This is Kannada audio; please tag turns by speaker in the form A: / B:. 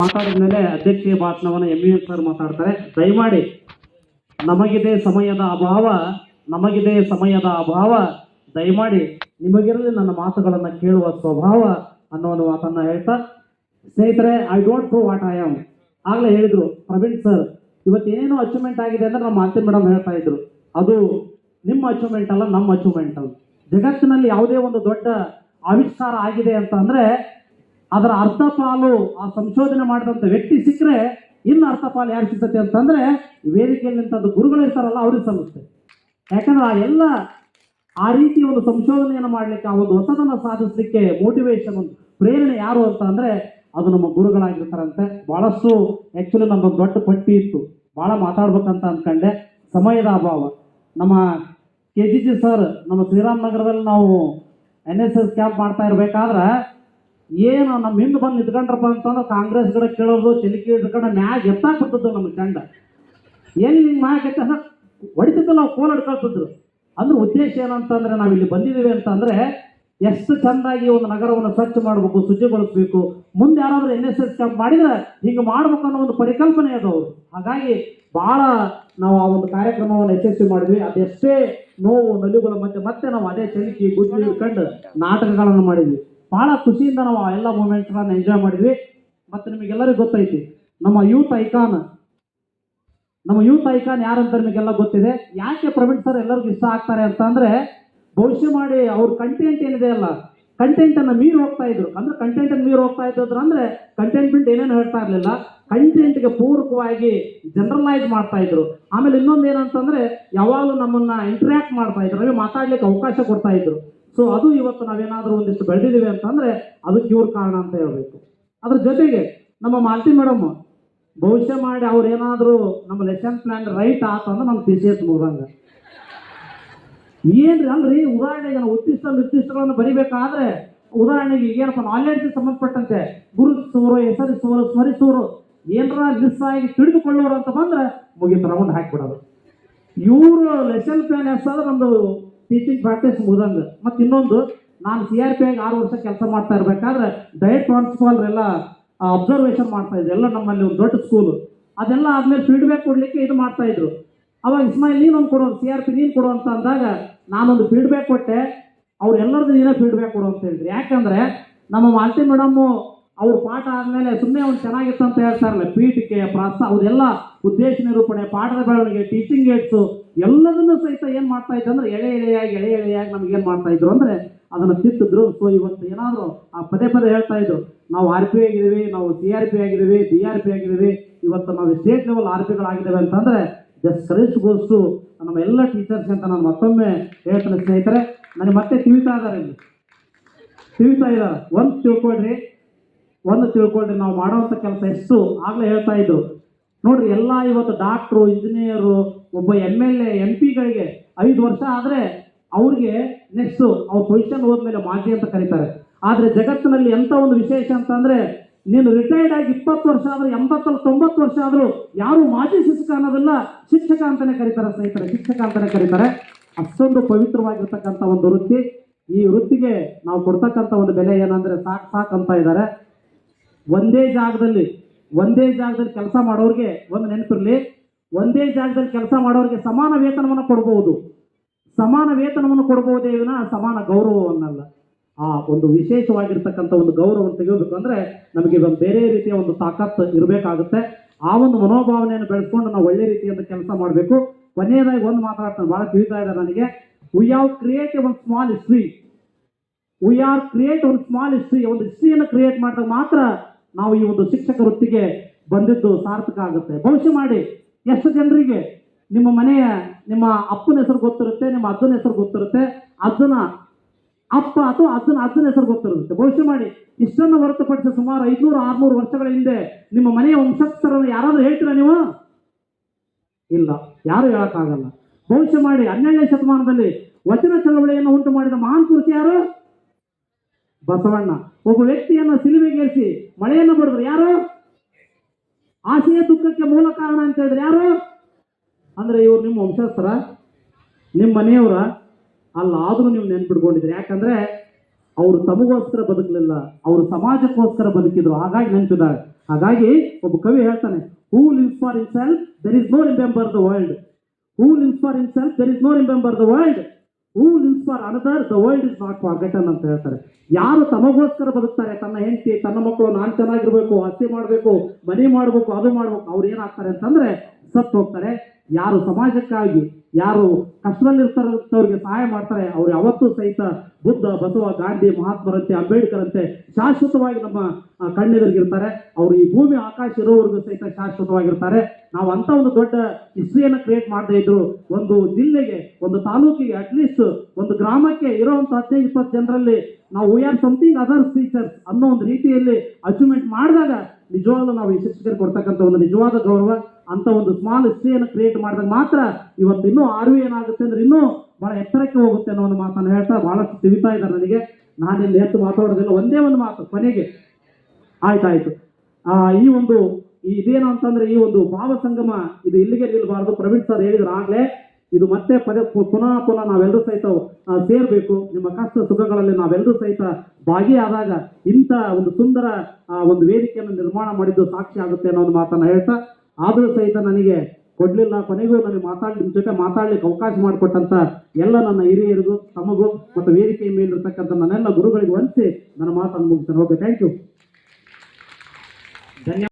A: ಮಾತಾಡಿದ ಮೇಲೆ ಅಧ್ಯಕ್ಷೀಯ ಭಾಷಣವನ್ನು ಎಂ ಎಸ್ ಸರ್ ಮಾತಾಡ್ತಾರೆ. ದಯಮಾಡಿ, ನಮಗಿದೆ ಸಮಯದ ಅಭಾವ, ನಮಗಿದೆ ಸಮಯದ ಅಭಾವ. ದಯಮಾಡಿ, ನಿಮಗಿರಲಿ ನನ್ನ ಮಾತುಗಳನ್ನು ಕೇಳುವ ಸ್ವಭಾವ ಅನ್ನೋ ಒಂದು ಮಾತನ್ನ ಹೇಳ್ತಾ, ಸ್ನೇಹಿತರೆ I don't prove what I am ಆಗಲೇ ಹೇಳಿದ್ರು, ಪ್ರವೀಣ್ ಸರ್, ಇವತ್ತೇನು ಅಚೀವ್ಮೆಂಟ್ ಆಗಿದೆ ಅಂದ್ರೆ ನಮ್ಮ ಆರ್ತಿ ಮೇಡಮ್ ಹೇಳ್ತಾ ಇದ್ರು. ಅದು ನಿಮ್ಮ ಅಚೀವ್ಮೆಂಟ್ ಅಲ್ಲ, ನಮ್ಮ ಅಚೀವ್ಮೆಂಟ್ ಅಲ್ಲ. ಜಗತ್ತಿನಲ್ಲಿ ಯಾವುದೇ ಒಂದು ದೊಡ್ಡ ಆವಿಷ್ಕಾರ ಆಗಿದೆ ಅಂತ ಅಂದ್ರೆ ಅದರ ಅರ್ಧ ಪಾಲು ಆ ಸಂಶೋಧನೆ ಮಾಡಿದಂಥ ವ್ಯಕ್ತಿ ಸಿಕ್ಕರೆ ಇನ್ನು ಅರ್ಧ ಪಾಲು ಯಾರು ಸಿಗ್ತದೆ ಅಂತಂದ್ರೆ ವೇದಿಕೆಯಲ್ಲಿ ನಿಂತದ್ದು ಗುರುಗಳು ಇರ್ತಾರಲ್ಲ, ಅವ್ರಿಗೆ ಸಲ್ಲುತ್ತೆ. ಯಾಕಂದ್ರೆ ಆ ಎಲ್ಲ ಆ ರೀತಿ ಒಂದು ಸಂಶೋಧನೆಯನ್ನು ಮಾಡಲಿಕ್ಕೆ, ಆ ಒಂದು ಹೊಸದನ್ನು ಸಾಧಿಸಲಿಕ್ಕೆ ಮೋಟಿವೇಶನ್ ಒಂದು ಪ್ರೇರಣೆ ಯಾರು ಅಂತ ಅಂದರೆ ಅದು ನಮ್ಮ ಗುರುಗಳಾಗಿರ್ತಾರಂತೆ. ಬಹಳಷ್ಟು ಆ್ಯಕ್ಚುಲಿ ನಮ್ಮ ದೊಡ್ಡ ಪಟ್ಟಿ ಇತ್ತು. ಭಾಳ ಮಾತಾಡ್ಬೇಕಂತ ಅಂದ್ಕೊಂಡೆ ಸಮಯದ ಅಭಾವ. ನಮ್ಮ ಕೆ ಜಿ ಜಿ ಸರ್ ನಮ್ಮ ಶ್ರೀರಾಮ್ ನಗರದಲ್ಲಿ ನಾವು ಎನ್ ಎಸ್ ಎಸ್ ಕ್ಯಾಂಪ್ ಮಾಡ್ತಾ ಇರ್ಬೇಕಾದ್ರೆ ಏನು ನಮ್ಮ ಹಿಂದೆ ಬಂದು ನಿಂತ್ಕೊಂಡ್ರಪ್ಪ ಅಂತಂದ್ರೆ ಕಾಂಗ್ರೆಸ್ ಗಿಡ ಕೇಳೋದು, ಚಿಲಿಕಿ ಹಿಡ್ಕೊಂಡು ಮ್ಯಾಗ ಎತ್ತಾಕ್ಬಿಟ್ಟಿದ್ದು ನಮ್ಮ ಕಂಡ ಎಲ್ಲಿ ಹಿಂಗೆ ಮ್ಯಾಗ ಎತ್ತ ಹೊಡಿತಿದ್ದು ನಾವು ಕೋಲ್ ಹಿಡ್ಕೊಳ್ತಿದ್ರು. ಅಂದ್ರೆ ಉದ್ದೇಶ ಏನಂತಂದ್ರೆ ನಾವು ಇಲ್ಲಿ ಬಂದಿದ್ದೀವಿ ಅಂತಂದ್ರೆ ಎಷ್ಟು ಚೆಂದಾಗಿ ಒಂದು ನಗರವನ್ನು ಸ್ವಚ್ಛ ಮಾಡಬೇಕು, ಶುಚಿಗೊಳಿಸ್ಬೇಕು, ಮುಂದೆ ಯಾರಾದ್ರೂ ಎನ್ ಎಸ್ ಎಸ್ ಕ್ಯಾಂಪ್ ಮಾಡಿದ್ರೆ ಹಿಂಗೆ ಮಾಡ್ಬೇಕು ಅನ್ನೋ ಒಂದು ಪರಿಕಲ್ಪನೆ ಅದು ಅವರು ಹಾಗಾಗಿ ಬಹಳ ನಾವು ಆ ಒಂದು ಕಾರ್ಯಕ್ರಮವನ್ನು ಯಶಸ್ವಿ ಮಾಡಿದ್ವಿ. ಅದೆಷ್ಟೇ ನೋವು ನಲಿಗಳ ಮಧ್ಯೆ ಮತ್ತೆ ನಾವು ಅದೇ ಚಲಿಕೆ ಗುಜ್ಜಿ ಕಂಡು ನಾಟಕಗಳನ್ನು ಮಾಡಿದ್ವಿ. ಬಹಳ ಖುಷಿಯಿಂದ ನಾವು ಎಲ್ಲ ಮೂಮೆಂಟ್ಗಳನ್ನು ಎಂಜಾಯ್ ಮಾಡಿದ್ವಿ. ಮತ್ತೆ ನಿಮಗೆಲ್ಲರಿಗೂ ಗೊತ್ತೈತಿ, ನಮ್ಮ ಯೂತ್ ಐಕಾನ್ ನಮ್ಮ ಯೂತ್ ಐಕಾನ್ ಯಾರಂತ ನಿಮಗೆಲ್ಲ ಗೊತ್ತಿದೆ? ಯಾಕೆ ಪ್ರವೀಣ್ ಸರ್ ಎಲ್ಲರಿಗೂ ಇಷ್ಟ ಆಗ್ತಾರೆ ಅಂತ ಅಂದ್ರೆ, ಭವಿಷ್ಯ ಮಾಡಿ ಅವ್ರ ಕಂಟೆಂಟ್ ಏನಿದೆ ಅಲ್ಲ ಕಂಟೆಂಟ್ ಅನ್ನ ಮೀರಿ ಹೋಗ್ತಾ ಇದ್ರು. ಅಂದ್ರೆ ಕಂಟೆಂಟ್ ಅನ್ನು ಮೀರಿ ಹೋಗ್ತಾ ಇದ್ರು ಅಂದ್ರೆ ಕಂಟೆಂಟ್ ಬಿಟ್ಟು ಏನೇನು ಹೇಳ್ತಾ ಇರಲಿಲ್ಲ. ಕಂಟೆಂಟ್ಗೆ ಪೂರಕವಾಗಿ ಜನರಲೈಸ್ ಮಾಡ್ತಾ ಇದ್ರು. ಆಮೇಲೆ ಇನ್ನೊಂದು ಏನಂತಂದರೆ, ಯಾವಾಗಲೂ ನಮ್ಮನ್ನ ಇಂಟ್ರ್ಯಾಕ್ಟ್ ಮಾಡ್ತಾ ಇದ್ರು. ಮಾತಾಡ್ಲಿಕ್ಕೆ ಅವಕಾಶ ಕೊಡ್ತಾ ಇದ್ರು. ಸೊ ಅದು ಇವತ್ತು ನಾವೇನಾದ್ರೂ ಒಂದಿಷ್ಟು ಬೆಳೆದಿದ್ದೀವಿ ಅಂತಂದ್ರೆ ಅದಕ್ಕೆ ಇವ್ರ ಕಾರಣ ಅಂತ ಹೇಳ್ಬೇಕು. ಅದ್ರ ಜೊತೆಗೆ ನಮ್ಮ ಮಾಲ್ತಿ ಮೇಡಮ್, ಭವಿಷ್ಯ ಮಾಡಿ ಅವ್ರು ಏನಾದರೂ ನಮ್ಮ ಲೆಸನ್ ಪ್ಲಾನ್ ರೈಟ್ ಆತಂದ್ರೆ ನಮ್ಮ ಎಸ್ ಮುಗ್ದಂಗ. ಏನ್ರಿ, ಅಲ್ರಿ, ಉದಾಹರಣೆಗೆ ನಾವು ಉತ್ತಿಷ್ಟ ನಿರ್ದಿಷ್ಟಗಳನ್ನು ಬರಿಬೇಕಾದ್ರೆ, ಉದಾಹರಣೆಗೆ ಏನಪ್ಪ ನಾಲೆಡ್ಜ್ ಸಂಬಂಧಪಟ್ಟಂತೆ ಗುರುತಿಸುವರು ಹೆಸರಿಸುವರು ಸ್ಮರಿಸುವರು ಏನರ ಮಿಸ್ ಆಗಿ ತಿಳಿದುಕೊಳ್ಳೋರು ಅಂತ ಬಂದ್ರೆ ಮುಗಿತು ರೌಂಡ್ ಹಾಕ್ಬಿಡೋದು. ಇವರು ಲೆಸನ್ ಪ್ಲಾನ್ ಎಷ್ಟಾದ್ರೆ ನಮ್ದು ಟೀಚಿಂಗ್ ಪ್ರಾಕ್ಟೀಸ್ ಮುಗ್ದಂಗ. ಮತ್ತು ಇನ್ನೊಂದು, ನಾನು ಸಿ ಆರ್ ಪಿ ಆಗಿ ಆರು ವರ್ಷ ಕೆಲಸ ಮಾಡ್ತಾ ಇರ್ಬೇಕಾದ್ರೆ ಡಯಟ್ ಎಲ್ಲ ಅಬ್ಸರ್ವೇಷನ್ ಮಾಡ್ತಾ ಇದ್ರು. ಎಲ್ಲ ನಮ್ಮಲ್ಲಿ ಒಂದು ದೊಡ್ಡ ಸ್ಕೂಲು ಅದೆಲ್ಲ ಆದಮೇಲೆ ಫೀಡ್ಬ್ಯಾಕ್ ಕೊಡ್ಲಿಕ್ಕೆ ಇದು ಮಾಡ್ತಾ ಇದ್ರು. ಅವಾಗ ಇಸ್ಮಾಯಿಲ್ ನೀನೊಂದು ಕೊಡೋದು ಸಿ ಆರ್ ಪಿ ನೀನು ಕೊಡು ಅಂತ ಅಂದಾಗ ನಾನೊಂದು ಫೀಡ್ಬ್ಯಾಕ್ ಕೊಟ್ಟೆ. ಅವ್ರು ಎಲ್ಲರದ್ದು ನೀನೇ ಫೀಡ್ಬ್ಯಾಕ್ ಕೊಡು ಅಂತ ಹೇಳಿದ್ರು. ಯಾಕಂದ್ರೆ ನಮ್ಮ ಮಾಲ್ತಿ ಮೇಡಮ್ಮು ಅವ್ರ ಪಾಠ ಆದಮೇಲೆ ಸುಮ್ಮನೆ ಅವ್ನು ಚೆನ್ನಾಗಿತ್ತು ಅಂತ ಹೇಳ್ತಾರಲ್ಲ, ಪೀಠಿಕೆ, ಪ್ರಾಸ ಅವ್ರೆಲ್ಲ ಉದ್ದೇಶ ನಿರೂಪಣೆ, ಪಾಠದ ಬೆಳವಣಿಗೆ ಟೀಚಿಂಗ್ ಏಡ್ಸು ಎಲ್ಲದನ್ನು ಸಹಿತ ಏನು ಮಾಡ್ತಾ ಇದ್ರು ಅಂದ್ರೆ ಎಳೆ ಎಳೆಯಾಗಿ ಎಳೆ ಎಳೆಯಾಗಿ ನಮ್ಗೆ ಏನು ಮಾಡ್ತಾ ಇದ್ರು ಅಂದ್ರೆ ಅದನ್ನು ತಿತ್ತಿದ್ರು ಸೊ ಇವತ್ತು ಏನಾದರೂ ಆ ಪದೇ ಪದೇ ಹೇಳ್ತಾ ಇದ್ರು. ನಾವು ಆರ್ ಪಿ ಆಗಿದ್ದೀವಿ, ನಾವು ಸಿ ಆರ್ ಪಿ ಆಗಿದ್ದೀವಿ ಬಿ ಆರ್ ಪಿ ಆಗಿದ್ದೀವಿ. ಇವತ್ತು ನಾವು ಸ್ಟೇಟ್ ಲೆವೆಲ್ ಆರ್ ಪಿಗಳಾಗಿದ್ದೇವೆ ಅಂತಂದ್ರೆ ಜಸ್ಟ್ ಕರೇಜ್ ಗೋಸ್ಟು ನಮ್ಮ ಎಲ್ಲ ಟೀಚರ್ಸ್ ಅಂತ ನಾನು ಮತ್ತೊಮ್ಮೆ ಹೇಳ್ತೇನೆ ಸ್ನೇಹಿತರೆ. ನನಗೆ ಮತ್ತೆ ತಿಳಿತಾ ಇದ್ದಾರೆ ಇಲ್ಲಿ. ತಿಳಿತಾ ಇದ್ದಾರೆ. ಒಂದು ತಿಳ್ಕೊಳ್ರಿ ಒಂದು ತಿಳ್ಕೊಳ್ರಿ. ನಾವು ಮಾಡೋವಂಥ ಕೆಲಸ ಎಷ್ಟು ಆಗಲೇ ಹೇಳ್ತಾ ಇದ್ರು. ನೋಡ್ರಿ, ಎಲ್ಲ ಇವತ್ತು ಡಾಕ್ಟ್ರು ಇಂಜಿನಿಯರು ಒಬ್ಬ ಎಂ ಎಲ್ ಎ ಎಂ ಪಿಗಳಿಗೆ ಐದು ವರ್ಷ ಆದರೆ ಅವ್ರಿಗೆ ನೆಕ್ಸ್ಟ್ ಅವ್ರ ಪೊಸಿಷನ್ ಹೋದ್ಮೇಲೆ ಮಾಜಿ ಅಂತ ಕರೀತಾರೆ. ಆದರೆ ಜಗತ್ತಿನಲ್ಲಿ ಎಂಥ ಒಂದು ವಿಶೇಷ ಅಂತಂದ್ರೆ, ನೀನು ರಿಟೈರ್ಡ್ ಆಗಿ ಇಪ್ಪತ್ತು ವರ್ಷ ಆದ್ರೆ, ಎಂಬತ್ತಲ್ಲಿ ತೊಂಬತ್ತು ವರ್ಷ ಆದರೂ ಯಾರು ಮಾಜಿ ಶಿಕ್ಷಕ ಅನ್ನೋದಿಲ್ಲ, ಶಿಕ್ಷಕ ಅಂತಾನೆ ಕರೀತಾರೆ ಸ್ನೇಹಿತರೆ, ಶಿಕ್ಷಕ ಅಂತಾನೆ ಕರೀತಾರೆ. ಅಷ್ಟೊಂದು ಪವಿತ್ರವಾಗಿರ್ತಕ್ಕಂಥ ಒಂದು ವೃತ್ತಿ. ಈ ವೃತ್ತಿಗೆ ನಾವು ಕೊಡ್ತಕ್ಕಂಥ ಒಂದು ಬೆಲೆ ಏನಂದ್ರೆ ಸಾಕು ಸಾಕು ಅಂತ ಇದ್ದಾರೆ. ಒಂದೇ ಜಾಗದಲ್ಲಿ ಒಂದೇ ಜಾಗದಲ್ಲಿ ಕೆಲಸ ಮಾಡೋರಿಗೆ ಒಂದು ನೆನಪಿರಲಿ, ಒಂದೇ ಜಾಗದಲ್ಲಿ ಕೆಲಸ ಮಾಡೋರಿಗೆ ಸಮಾನ ವೇತನವನ್ನು ಕೊಡಬಹುದು ಸಮಾನ ವೇತನವನ್ನು ಕೊಡಬಹುದೇ ವಿನ ಸಮಾನ ಗೌರವವನ್ನಲ್ಲ. ಆ ಒಂದು ವಿಶೇಷವಾಗಿರ್ತಕ್ಕಂಥ ಒಂದು ಗೌರವವನ್ನು ತೆಗೆಯಬೇಕು ಅಂದ್ರೆ ನಮಗೆ ಒಂದು ಬೇರೆ ರೀತಿಯ ಒಂದು ತಾಕತ್ತು ಇರಬೇಕಾಗುತ್ತೆ. ಆ ಒಂದು ಮನೋಭಾವನೆಯನ್ನು ಬೆಳೆಸ್ಕೊಂಡು ನಾವು ಒಳ್ಳೆ ರೀತಿಯಿಂದ ಕೆಲಸ ಮಾಡಬೇಕು. ಕೊನೆಯದಾಗಿ ಒಂದು ಮಾತಾಡ್ತಾನೆ, ಬಹಳ ತಿಳಿತಾ ಇದೆ ನನಗೆ. ವಿ ಹಾವ್ ಕ್ರಿಯೇಟ್ ಒಂದು small history we are create ಒಂದು ಸ್ಮಾಲ್ ಹಿಸ್ಟ್ರಿ ಒಂದು ಹಿಸ್ಟ್ರಿಯನ್ನು ಕ್ರಿಯೇಟ್ ಮಾಡಿದಾಗ ಮಾತ್ರ ನಾವು ಈ ಒಂದು ಶಿಕ್ಷಕ ವೃತ್ತಿಗೆ ಬಂದಿದ್ದು ಸಾರ್ಥಕ ಆಗುತ್ತೆ. ಭವಿಷ್ಯ ಮಾಡಿ. ಎಷ್ಟು ಜನರಿಗೆ? ನಿಮ್ಮ ಮನೆಯ, ನಿಮ್ಮ ಅಪ್ಪನ ಹೆಸರು ಗೊತ್ತಿರುತ್ತೆ, ನಿಮ್ಮ ಅಜ್ಜನ ಹೆಸರು ಗೊತ್ತಿರುತ್ತೆ. ಅಜ್ಜನ ಅಪ್ಪ ಅಥವಾ ಅಜ್ಜನ ಅಜ್ಜನ ಹೆಸರು ಗೊತ್ತಿರುತ್ತೆ. ಭವಿಷ್ಯ ಮಾಡಿ. ಇಷ್ಟನ್ನು ಹೊರತುಪಡಿಸಿ ಸುಮಾರು ಐದುನೂರು, ಆರ್ನೂರು ವರ್ಷಗಳ ಹಿಂದೆ ನಿಮ್ಮ ಮನೆಯ ವಂಶಸ್ಥರನ್ನು ಯಾರಾದರೂ ಹೇಳ್ತೀರಾ ನೀವು? ಇಲ್ಲ. ಯಾರು ಹೇಳಕ್ಕಾಗಲ್ಲ. ಭವಿಷ್ಯ ಮಾಡಿ ಹನ್ನೆರಡನೇ ಶತಮಾನದಲ್ಲಿ ವಚನ ಚಳವಳಿಯನ್ನು ಉಂಟು ಮಾಡಿದ ಮಹಾನ್ ಪುರುಷ ಯಾರು? ಬಸವಣ್ಣ. ಒಬ್ಬ ವ್ಯಕ್ತಿಯನ್ನು ಸಿಲುಮೆಗೇರಿಸಿ ಮಳೆಯನ್ನು ಬಡಿದ್ರು. ಯಾರು? ಆಸೆಯ ದುಃಖಕ್ಕೆ ಮೂಲ ಕಾರಣ ಅಂತ ಹೇಳಿದ್ರೆ ಯಾರು? ಅಂದ್ರೆ ಇವ್ರು ನಿಮ್ಮ ವಂಶಸ್ಥರ? ನಿಮ್ಮ ಮನೆಯವರ? ಅಲ್ಲ, ಆದ್ರೂ ನೀವು ನೆನ್ಪಿಟ್ಕೊಂಡಿದ್ರಿ ಯಾಕಂದ್ರೆ ಅವರು ತಮಗೋಸ್ಕರ ಬದುಕಲಿಲ್ಲ. ಅವರು ಸಮಾಜಕ್ಕೋಸ್ಕರ ಬದುಕಿದ್ರು. ಹಾಗಾಗಿ ನೆನಪಿದ್ದಾರೆ. ಹಾಗಾಗಿ ಒಬ್ಬ ಕವಿ ಹೇಳ್ತಾನೆ who lives for himself there is no remember the world who lives for himself there is no remember the world who lives for another the world is not forgotten ಅಂತ ಹೇಳ್ತಾರೆ. ಯಾರು ತಮಗೋಸ್ಕರ ಬದುಕ್ತಾರೆ, ತನ್ನ ಹೆಂಡತಿ, ತನ್ನ ಮಕ್ಕಳು ನಾನು ಚೆನ್ನಾಗಿರ್ಬೇಕು, ಆಸ್ತಿ ಮಾಡಬೇಕು, ಮನೆ ಮಾಡಬೇಕು, ಅದು ಮಾಡಬೇಕು, ಅವ್ರು ಏನಾಗ್ತಾರೆ ಅಂತಂದ್ರೆ ಸತ್ತು ಹೋಗ್ತಾರೆ ಯಾರು ಸಮಾಜಕ್ಕಾಗಿ, ಯಾರು ಕಷ್ಟದಲ್ಲಿರ್ತಾರಂಥವ್ರಿಗೆ ಸಹಾಯ ಮಾಡ್ತಾರೆ, ಅವ್ರು ಯಾವತ್ತೂ ಸಹಿತ ಬುದ್ಧ, ಬಸವ, ಗಾಂಧಿ, ಮಹಾತ್ಮರಂತೆ ಅಂಬೇಡ್ಕರ್ ಅಂತೆ ಶಾಶ್ವತವಾಗಿ ನಮ್ಮ ಕಣ್ಣೆದುರಿಗಿರ್ತಾರೆ. ಅವರು ಈ ಭೂಮಿ, ಆಕಾಶ ಇರೋವರೆಗೂ ಸಹಿತ ಶಾಶ್ವತವಾಗಿರ್ತಾರೆ. ನಾವು ಅಂತ ಒಂದು ದೊಡ್ಡ ಹಿಸ್ಟ್ರಿಯನ್ನು ಕ್ರಿಯೇಟ್ ಮಾಡದೇ ಇದ್ರು. ಒಂದು ಜಿಲ್ಲೆಗೆ, ಒಂದು ತಾಲೂಕಿಗೆ ಅಟ್ಲೀಸ್ಟ್ ಒಂದು ಗ್ರಾಮಕ್ಕೆ ಇರೋವಂಥ ಹದಿನೈದು, ಇಪ್ಪತ್ತು ಜನರಲ್ಲಿ ನಾವು we are something others teachers ಅನ್ನೋ ಒಂದು ರೀತಿಯಲ್ಲಿ ಅಚೀವ್ಮೆಂಟ್ ಮಾಡಿದಾಗ ನಿಜವಾಗ್ಲೂ ನಾವು ಈ ಶಿಕ್ಷಕರಿಗೆ ಕೊಡ್ತಕ್ಕಂಥ ಒಂದು ನಿಜವಾದ ಗೌರವ ಅಂತ ಒಂದು ಸ್ಮಾಲ್ ಹಿಸ್ಟ್ರಿಯನ್ನು ಕ್ರಿಯೇಟ್ ಮಾಡಿದಾಗ ಮಾತ್ರ ಇವತ್ತು ಇನ್ನೂ ಆರ್ ವಿ ಏನಾಗುತ್ತೆ ಅಂದ್ರೆ ಇನ್ನೂ ಬಹಳ ಎತ್ತರಕ್ಕೆ ಹೋಗುತ್ತೆ ಅನ್ನೋ ಒಂದು ಮಾತನ್ನು ಹೇಳ್ತಾ ಬಹಳಷ್ಟು ತಿಳಿತಾ ಇದ್ದಾರೆ ನನಗೆ. ನಾನಿಲ್ಲಿ ಹೆಚ್ಚು ಮಾತಾಡೋದಿಲ್ಲ, ಒಂದೇ ಒಂದು ಮಾತು, ಕೊನೆಗೆ. ಆಯ್ತಾಯ್ತು. ಈ ಒಂದು ಇದೇನು ಅಂತಂದ್ರೆ ಈ ಒಂದು ಭಾವ ಸಂಗಮ ಇದು ಇಲ್ಲಿಗೆ ನಿಲ್ಬಾರ್ದು. ಪ್ರವೀಣ್ ಸರ್ ಹೇಳಿದ್ರು ಆಗ್ಲೇ. ಇದು ಮತ್ತೆ ಪದೇ ಪುನಃ ಪುನಃ ನಾವೆಲ್ಲರೂ ಸಹಿತ ಸೇರಬೇಕು. ನಿಮ್ಮ ಕಷ್ಟ ಸುಖಗಳಲ್ಲಿ ನಾವೆಲ್ಲರೂ ಸಹಿತ ಭಾಗಿಯಾದಾಗ ಇಂಥ ಒಂದು ಸುಂದರ ಒಂದು ವೇದಿಕೆಯನ್ನು ನಿರ್ಮಾಣ ಮಾಡಿದ್ದು ಸಾಕ್ಷಿ ಆಗುತ್ತೆ ಅನ್ನೋ ಒಂದು ಮಾತನ್ನ ಹೇಳ್ತಾ, ಆದರೂ ಸಹಿತ ನನಗೆ ಕೊಡ್ಲಿಲ್ಲ. ಕೊನೆಗೂ ನನಗೆ ಮಾತಾಡಿ ನಿಮ್ಮ ಜೊತೆ ಮಾತಾಡ್ಲಿಕ್ಕೆ ಅವಕಾಶ ಮಾಡಿಕೊಟ್ಟಂತ ಎಲ್ಲ ನನ್ನ ಹಿರಿಯರಿಗೂ, ತಮಗೂ ಮತ್ತು ವೇದಿಕೆಯ ಮೇಲಿರ್ತಕ್ಕಂಥ ನನ್ನೆಲ್ಲ ಗುರುಗಳಿಗೆ ವಂಚಿ ನನ್ನ ಮಾತನ್ನು ಮುಗಿಸ್ತೇನೆ. ಓಕೆ ಥ್ಯಾಂಕ್ ಯು ಧನ್ಯವಾದ